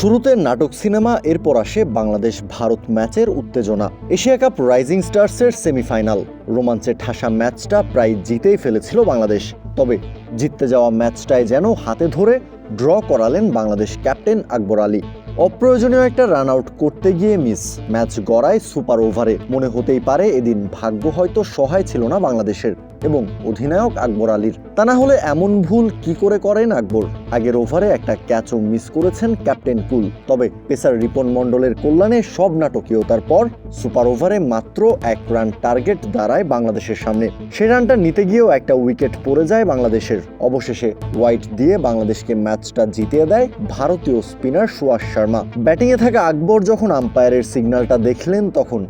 শুরুতে নাটক সিনেমা, এরপর আসে বাংলাদেশ ভারত ম্যাচের উত্তেজনা। এশিয়া কাপ রাইজিং স্টার্সের সেমিফাইনাল। রোমাঞ্চে ঠাসা ম্যাচটা প্রায় জিতেই ফেলেছিল বাংলাদেশ। তবে জিততে যাওয়া ম্যাচটায় যেন হাতে ধরে ড্র করালেন বাংলাদেশ ক্যাপ্টেন আকবর আলী। অপ্রয়োজনীয় একটা রান আউট করতে গিয়ে মিস ম্যাচ গড়ায় সুপার ওভারে। মনে হতেই পারে এদিন ভাগ্য হয়তো সহায় ছিল না বাংলাদেশের। এবং অধিনায়ক আকবর আলীর। তা না হলে এমন ভুল কি করে করেন আকবর? আগের ওভারে একটা ক্যাচও মিস করেছেন ক্যাপ্টেন কুল। তবে পেসার রিপন মণ্ডলের কল্যাণে সব নাটকীয়তার পর সুপার ওভারে মাত্র এক রান টার্গেট দাঁড়ায় বাংলাদেশের সামনে। সে রানটা নিতে গিয়েও একটা উইকেট পড়ে যায় বাংলাদেশের। অবশেষে হোয়াইট দিয়ে বাংলাদেশকে ম্যাচটা জিতিয়ে দেয় ভারতীয় স্পিনার সুয়াস শর্মা। ব্যাটিংয়ে থাকা আকবর যখন আম্পায়ারের সিগন্যালটা দেখলেন, তখন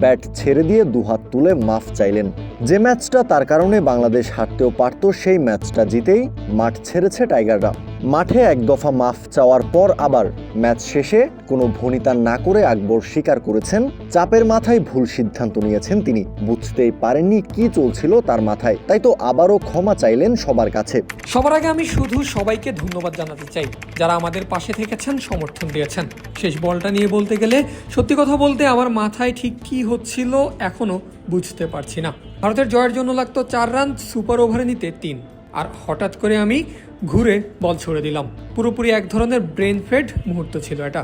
ব্যাট ছেড়ে দিয়ে দুহাত তুলে মাফ চাইলেন। যে ম্যাচটা তার কারণে বাংলাদেশ হারতেও পারত, সেই ম্যাচটা জিতেই মাঠ ছেড়েছে টাইগাররা। মাঠে এক দফা মাফ চাওয়ার পর আবার ম্যাচ শেষে কোনো ভনিতা না করে আকবর স্বীকার করেছেন। চাপের মাথায় ভুল সিদ্ধান্ত নিয়েছেন তিনি। বুঝতেই পারেননি কি চলছিল তার মাথায়। তাই তো আবারও ক্ষমা চাইলেন সবার কাছে। সবার আগে আমি শুধু সবাইকে ধন্যবাদ জানাতে চাই, যারা আমাদের পাশে থেকেছেন, সমর্থন দিয়েছেন। শেষ বলটা নিয়ে বলতে গেলে সত্যি কথা বলতে আমার মাথায় ঠিক কি হচ্ছিল এখনও বুঝতে পারছি না। ভারতের জয়ের জন্য লাগতো চার রান, সুপার ওভারে নিতে তিন। আর হঠাৎ করে আমি ঘুরে বল ছড়ে দিলাম। পুরোপুরি এক ধরনের ব্রেন ফেড মুহূর্ত ছিল এটা।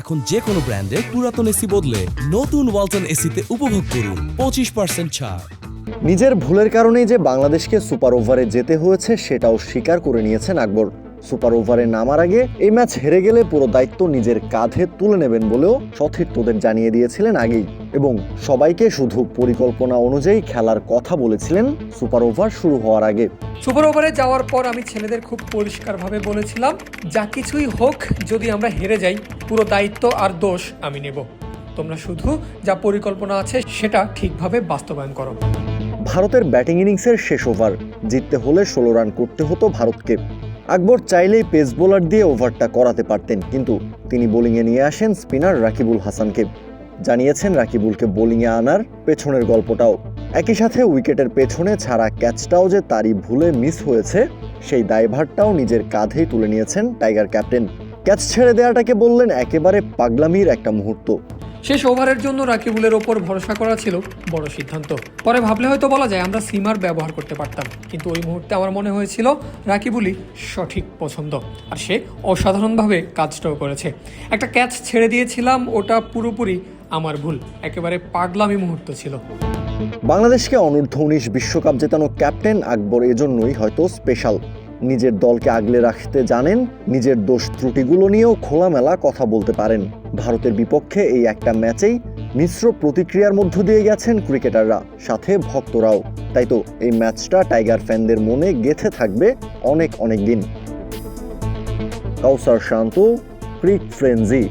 এখন যে কোনো ব্র্যান্ডের পুরাতন এসি বদলে নতুন ওয়ালটন এসিতে উপভোগ করুন পঁচিশ পার্সেন্ট ছাড়। নিজের ভুলের কারণেই যে বাংলাদেশকে সুপার ওভারে যেতে হয়েছে সেটাও স্বীকার করে নিয়েছেন আকবর। সুপার ওভারে নামার আগে এই ম্যাচ হেরে গেলে পুরো দায়িত্ব নিজের কাঁধে তুলে নেবেন বলেও সতীর্থদের জানিয়ে দিয়েছিলেন আগেই। এবং সবাইকে শুধু পরিকল্পনা অনুযায়ী খেলার কথা বলেছিলেন সুপার ওভার শুরু হওয়ার আগে। সুপার ওভারে যাওয়ার পর আমি ছেলেদের খুব পরিষ্কারভাবে বলেছিলাম যা কিছুই হোক যদি আমরা হেরে যাই পুরো দায়িত্ব আর দোষ আমি নেব। তোমরা শুধু যা পরিকল্পনা আছে সেটা ঠিকভাবে বাস্তবায়ন করো। ভারতের ব্যাটিং ইনিংসের শেষ ওভার জিততে হলে ষোলো রান করতে হতো ভারতকে। আকবর চাইলেই পেস বোলার দিয়ে ওভারটা করাতে পারতেন, কিন্তু তিনি বোলিংয়ে নিয়ে আসেন স্পিনার রাকিবুল হাসানকে। জানিয়েছেন রাকিবুলকে বোলিংয়ে আনার পেছনের গল্পটাও। একই সাথে উইকেটের পেছনে ছাড়া ক্যাচটাও যে তারই ভুলে মিস হয়েছে, সেই দায়ভারটাও নিজের কাঁধেই তুলে নিয়েছেন টাইগার ক্যাপ্টেন। ক্যাচ ছেড়ে দেওয়াটাকে বললেন একেবারে পাগলামির একটা মুহূর্ত। শেষ ওভারের জন্য রাকিবুলের ওপর ভরসা করা ছিল বড় সিদ্ধান্ত। পরে ভাবলে হয়তো বলা যায় আমরা সিমার ব্যবহার করতে পারতাম। কিন্তু ওই মুহূর্তে আমার মনে হয়েছিল রাকিবুলই সঠিক পছন্দ। আর সে অসাধারণভাবে কাজটাও করেছে। একটা ক্যাচ ছেড়ে দিয়েছিলাম, ওটা পুরোপুরি আমার ভুল। একেবারে পাগলামি মুহূর্ত ছিল। বাংলাদেশকে অনূর্ধ্ব উনিশ বিশ্বকাপ জেতানো ক্যাপ্টেন আকবর এজন্যই হয়তো স্পেশাল। নিজের দলকে আগলে রাখতে জানেন, নিজের দোষ ত্রুটিগুলো নিয়েও খোলামেলা কথা বলতে পারেন। ভারতের বিপক্ষে এই একটা ম্যাচেই মিশ্র প্রতিক্রিয়ার মধ্য দিয়ে গেছেন ক্রিকেটাররা, সাথে ভক্তরাও। তাই তো এই ম্যাচটা টাইগার ফ্যানদের মনে গেথে থাকবে অনেক অনেক দিন। কাউসার শান্ত, ক্রিক ফ্রেন্জি